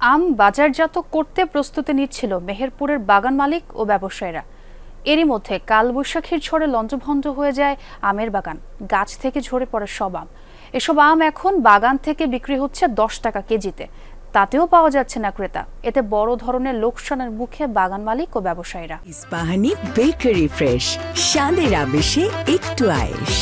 আম বাজারজাত করতে প্রস্তুতি নিচ্ছিল মেহেরপুরের বাগান মালিক ও ব্যবসায়ীরা। এরই মধ্যে কালবৈশাখীর ঝড়ে লঞ্চভঞ্জ হয়ে যায় আমের বাগান। গাছ থেকে ঝরে পড়ে সব আম। এসব আম এখন বাগান থেকে বিক্রি হচ্ছে দশ টাকা কেজিতে। তাতেও পাওয়া যাচ্ছে না ক্রেতা। এতে বড় ধরনের লোকসানের মুখে বাগান মালিক ও ব্যবসায়ীরা। ইস্পাহানি বেকারি ফ্রেশ, স্বাদের আবেশে একটু আয়েশ।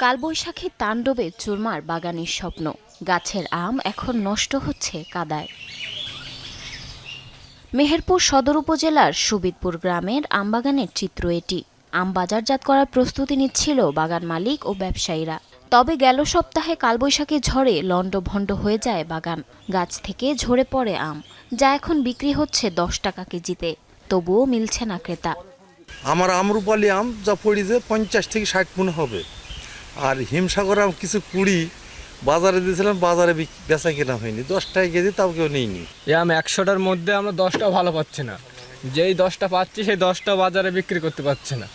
কালবৈশাখী তাণ্ডবে চুরমার বাগানের স্বপ্ন। গাছের আম এখন নষ্ট হচ্ছে কাদায়। মেহেরপুর সদর উপজেলার সুবিদপুর গ্রামের আমবাগানের চিত্র এটি। আম বাজারজাত করার প্রস্তুতি নিচ্ছিল বাগান মালিক ও ব্যবসায়ীরা। তবে গেল সপ্তাহে কালবৈশাখী ঝড়ে লণ্ডভণ্ড হয়ে যায় বাগান। গাছ থেকে ঝরে পড়ে আম, যা এখন বিক্রি হচ্ছে দশ টাকা কেজিতে। তবুও মিলছে না ক্রেতা। আমার আমরুপালি আম যা পড়িছে পঞ্চাশ থেকে ষাট মন হবে। আর হিমসাগর আম কিছু কুড়ি বাজারে দিয়েছিলাম বাজারে বেচা কেনা হয়নি। দশটায় কেজি তাও কেউ নেয়নি। এই আম একশোটার মধ্যে আমরা দশটা ভালো পাচ্ছি না। যেই দশটা পাচ্ছি সেই দশটা বাজারে বিক্রি করতে পারছি না।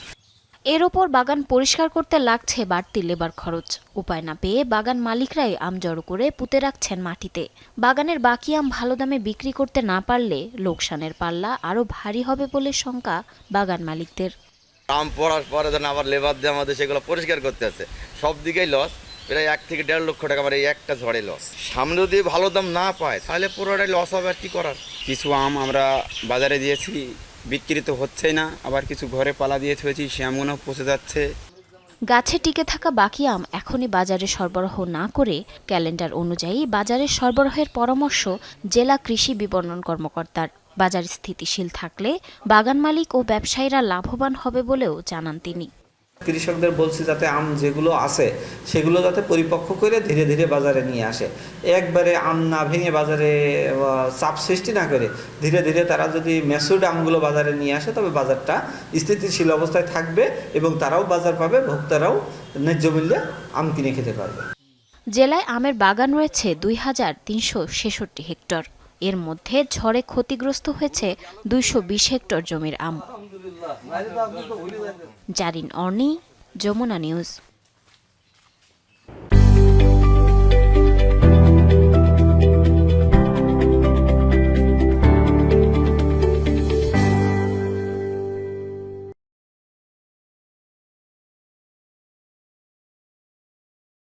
এর ওপর বাগান পরিষ্কার করতে লাগছে বাড়তি লেবার খরচ। উপায় না পেয়ে বাগান মালিকরাই আম জড়ো করে পুঁতে রাখছেন মাটিতে। বাগানের বাকি আম ভালো দামে বিক্রি করতে না পারলে লোকসানের পাল্লা আরও ভারী হবে বলে শঙ্কা বাগান মালিকদের। আম পড়ার পরে যেন আবার লেবার দিয়ে আমাদের সেগুলো পরিষ্কার করতে আছে। সব দিকেই লস প্রায় এক থেকে দেড় লক্ষ টাকা আমার এই একটা ঝড়ে লস সামনে যদি ভালো দাম না পায় তাহলে পুরোটাই লস হবে আর কি করার? কিছু আম আমরা বাজারে দিয়েছি বিক্রি তো হচ্ছেই না আবার কিছু ঘরে পালা দিয়ে থুয়েছি সে আমগুলো পচে যাচ্ছে। গাছে টিকে থাকা বাকি আম এখনই বাজারে সরবরাহ না করে ক্যালেন্ডার অনুযায়ী বাজারে সরবরাহের পরামর্শ জেলা কৃষি বিপণন কর্মকর্তার। বাজার স্থিতিশীল থাকলে বাগান মালিক ও ব্যবসায়ীরা লাভবান হবে বলেও জানান তিনি। কৃষকদের বলছি যাতে আম যেগুলো আছে সেগুলো যাতে পরিপক্ক করে ধীরে ধীরে বাজারে নিয়ে আসে। একবারে আম না ভেঙে বাজারে চাপ সৃষ্টি না করে ধীরে ধীরে তারা যদি মেসুড আমগুলো বাজারে নিয়ে আসে তবে বাজারটা স্থিতিশীল অবস্থায় থাকবে এবং তারাও বাজার পাবে ভোক্তারাও ন্যায্য মূল্যে আম কিনে খেতে পারবে। জেলায় আমের বাগান রয়েছে দুই হাজার তিনশো ছেষট্টি হেক্টর। এর মধ্যে ঝড়ে ক্ষতিগ্রস্ত হয়েছে দুইশো বিশ হেক্টর জমির আম। জারিন অর্নি যমুনা নিউজ।